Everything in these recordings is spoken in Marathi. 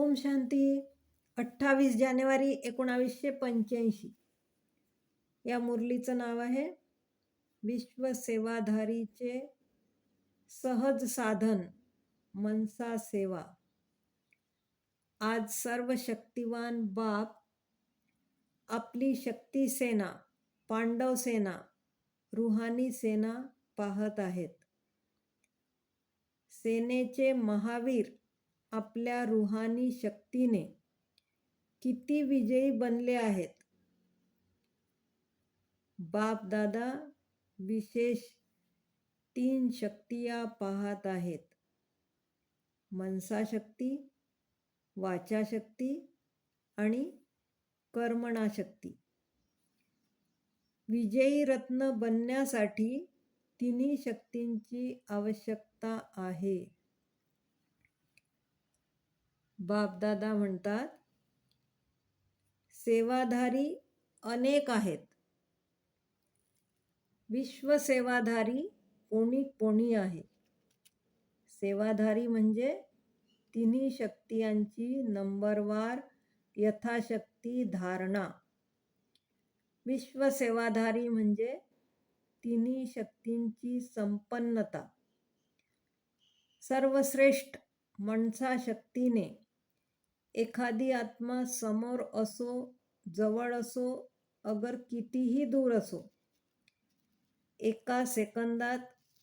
ओम शांती अठ्ठावीस जानेवारी एकोणावीसशे पंच्याऐंशी. या मुरलीचं नाव आहे विश्वसेवाधारीचे सहज साधन मनसा सेवा. आज सर्व शक्तिवान बाप आपली शक्ती सेना पांडव सेना रुहानी सेना पाहत आहेत. सेनेचे महावीर आपल्या रुहानी शक्तीने किती विजयी बनले आहेत? बाप दादा विशेष तीन शक्तिया पाहत आहेत. मनसा शक्ती वाचा शक्ती आणि कर्मणा शक्ती विजयी रत्न बनण्यासाठी तिन्ही शक्तींची आवश्यकता आहे. बापदादा म्हणतात सेवाधारी अनेक आहेत. विश्वसेवाधारी कोणी कोणी आहे? सेवाधारी म्हणजे तिन्ही शक्तियांची नंबरवार यथाशक्ती धारणा. विश्वसेवाधारी म्हणजे तिन्ही शक्तींची संपन्नता. सर्वश्रेष्ठ मनसा शक्तीने एखादी आत्मा समोर असो जवळ असो अगर कितीही दूर असो एका सेकंदात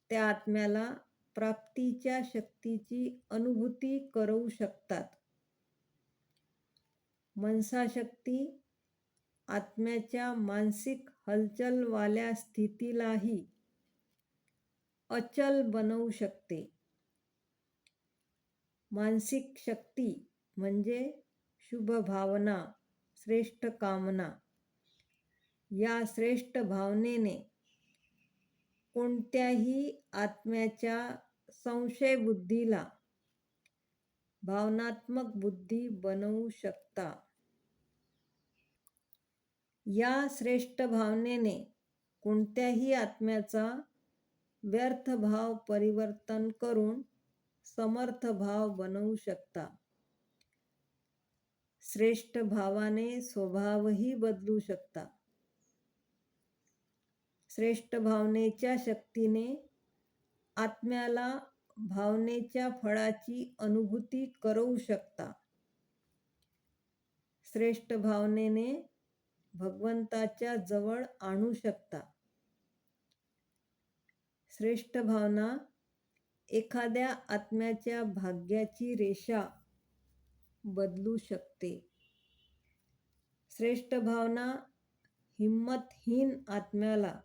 त्या आत्म्याला प्राप्तीच्या शक्तीची अनुभूती करू शकतात. मनसाशक्ती आत्म्याच्या मानसिक हलचलवाल्या स्थितीलाही अचल बनवू शकते. मानसिक शक्ती म्हणजे शुभ भावना श्रेष्ठ कामना. या श्रेष्ठ भावनेने कोणत्याही आत्म्याच्या संशय बुद्धीला भावनात्मक बुद्धी बनवू शकता. या श्रेष्ठ भावनेने कोणत्याही आत्म्याचा व्यर्थ भाव परिवर्तन करून समर्थ भाव बनवू शकता. श्रेष्ठ भावाने स्वभावही बदलू शकता. श्रेष्ठ भावनेच्या शक्तीने आत्म्याला भावनेच्या फळाची अनुभूती करवू शकता. श्रेष्ठ भावनेने भगवंताच्या जवळ आणू शकता. श्रेष्ठ भावना एखाद्या आत्म्याच्या भाग्याची रेषा बदलू शकते. श्रेष्ठ भावना हिम्मतहीन आत्म्याला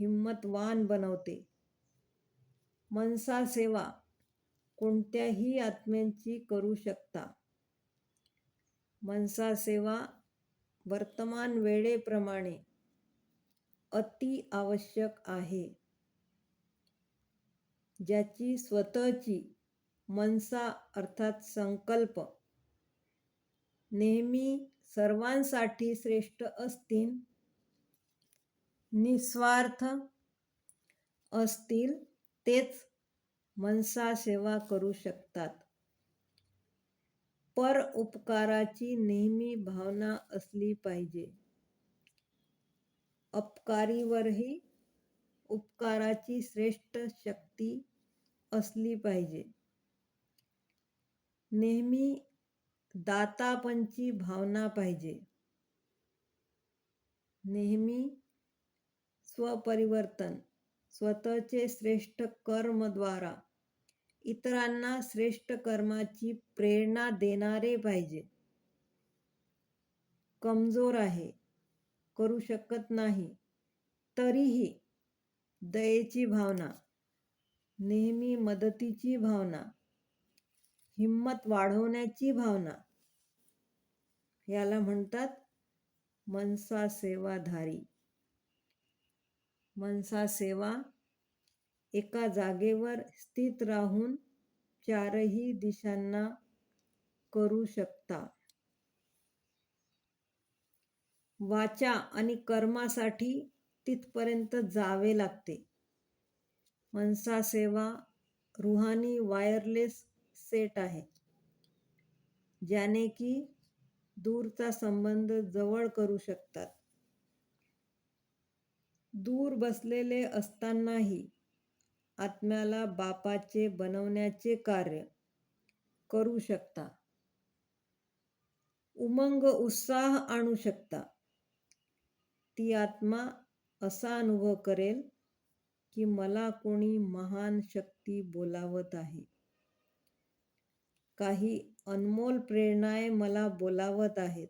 हिम्मतवान बनवते. मनसा सेवा कोणत्याही आत्म्यांची करू शकता. मनसा सेवा वर्तमान वेळेप्रमाणे अति आवश्यक आहे. ज्याची स्वतःची मनसा अर्थात संकल्प नेहमी सर्वांसाठी श्रेष्ठ असतील निस्वार्थ असतील तेच मनसा सेवा करू शकतात. पर उपकाराची नेहमी भावना असली पाहिजे. अपकारीवरही उपकाराची श्रेष्ठ शक्ती असली पाहिजे. नेहमी दातापंची भावना पाहिजे. नेहमी स्वपरिवर्तन स्वतःचे श्रेष्ठ कर्मद्वारा इतरांना श्रेष्ठ कर्माची प्रेरणा देणारे पाहिजे. कमजोर आहे करू शकत नाही तरीही दयेची भावना नेहमी मदतीची भावना हिम्मत वाढवण्याची भावना याला म्हणतात मनसा सेवाधारी. मनसा सेवा एका जागेवर स्थित राहून चारही दिशांना करू शकता. वाचा आणि कर्मासाठी तिथपर्यंत जावे लागते. मनसा सेवा रुहानी वायरलेस सेट आहे. ज्याने की दूरचा संबंध जवळ करू शकतात. दूर बसलेले असतानाही आत्म्याला बापाचे बनवण्याचे कार्य करू शकता. उमंग उत्साह आणू शकता. ती आत्मा असा अनुभव करेल की मला कोणी महान शक्ती बोलावत आहे. काही अनमोल प्रेरणाए मला बोलावत आहेत.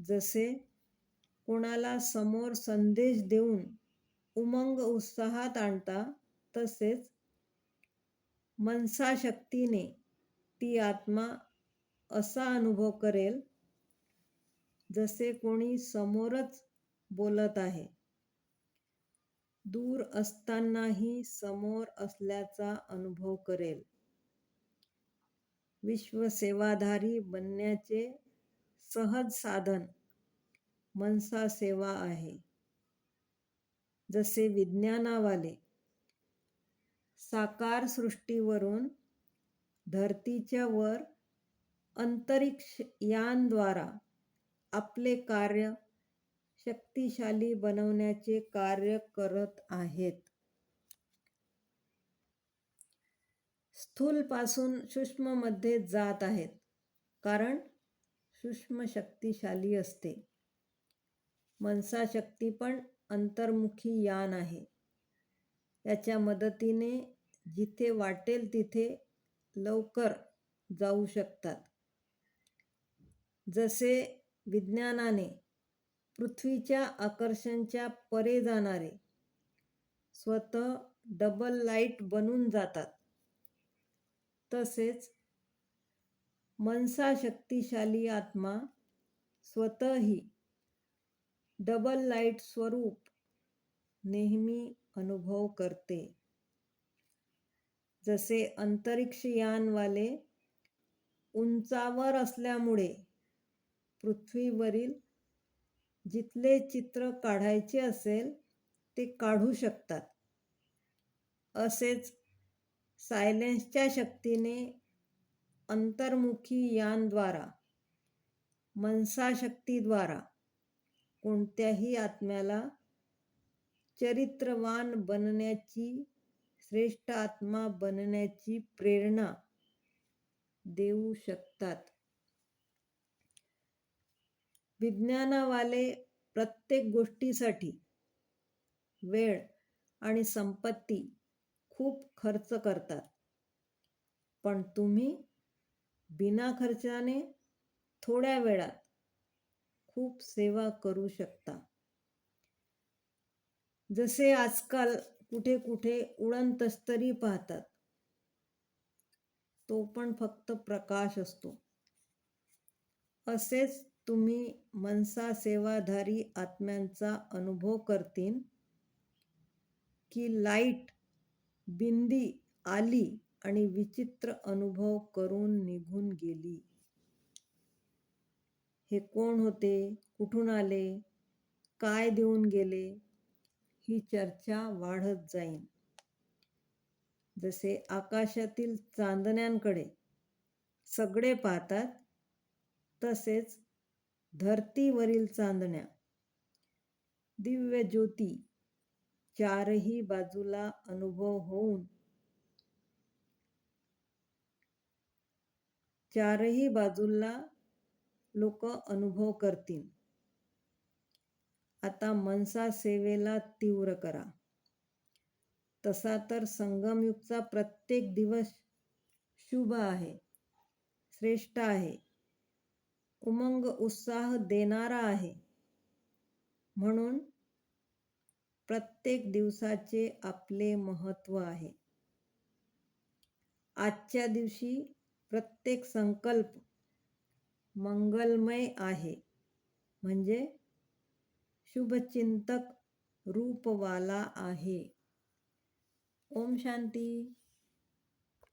जसे कोणाला समोर संदेश देऊन उमंग उत्साहात आणता तसेच मनसा शक्तीने ती आत्मा असा अनुभव करेल जसे कोणी समोरच बोलत आहे. दूर असतानाही समोर असल्याचा अनुभव करेल. विश्वसेवाधारी बनण्याचे सहज साधन मनसा सेवा आहे. जसे विज्ञानावाले साकार सृष्टीवरून धरतीच्या वर अंतरिक्ष यानद्वारा आपले कार्य शक्तिशाली बनवण्याचे कार्य करत आहेत. स्थूलपासून सूक्ष्ममध्ये जात आहेत. कारण सूक्ष्म शक्तिशाली असते. मनसाशक्ती पण अंतर्मुखी यान आहे. याच्या मदतीने जिथे वाटेल तिथे लवकर जाऊ शकतात. जसे विज्ञानाने पृथ्वीच्या आकर्षणच्या परे जाणारे स्वतः डबल लाइट बनून जातात. तसेच मनसा शक्तिशाली आत्मा स्वतःही डबल लाइट स्वरूप नेहमी अनुभव करते. जसे अंतरिक्षयानवाले उंचावर असल्यामुळे पृथ्वीवरील जिथले चित्र काढायचे असेल ते काढू शकतात. असेच सायलेन्सच्या शक्तीने अंतर्मुखी यानद्वारा मनसाशक्तीद्वारा कोणत्याही आत्म्याला चरित्रवान बनण्याची श्रेष्ठ आत्मा बनण्याची प्रेरणा देऊ शकतात. विज्ञानावाले प्रत्येक गोष्टीसाठी वेळ आणि संपत्ती खूप खर्च करतात. पण तुम्ही बिना खर्चाने थोड्या वेळात खूप सेवा करू शकता. जसे आजकाल कुठे कुठे उडण तस्तरी पाहतात तो पण फक्त प्रकाश असतो. असेच तुम्ही मनसा सेवाधारी आत्म्यांचा अनुभव करतील की लाइट बिंदी आली आणि विचित्र अनुभव करून निघून गेली. हे कोण होते? कुठून आले? काय देऊन गेले? ही चर्चा वाढत जाईल जसे आकाशातील चांदण्यांकडे सगळे पाहतात तसेच धरतीवरील चांदण्या. दिव्य ज्योती चारही बाजूला अनुभव होऊन चारही बाजूला लोक अनुभव करतील. आता मनसा सेवेला तीव्र करा. तसा तर संगमयुगचा प्रत्येक दिवस शुभ आहे श्रेष्ठ आहे. उमंग उत्साह देणारा आहे. म्हणून प्रत्येक दिवसाचे आपले महत्त्व आहे. आजच्या दिवशी प्रत्येक संकल्प मंगलमय आहे. म्हणजे शुभचिंतक रूपवाला आहे. ओम शांती.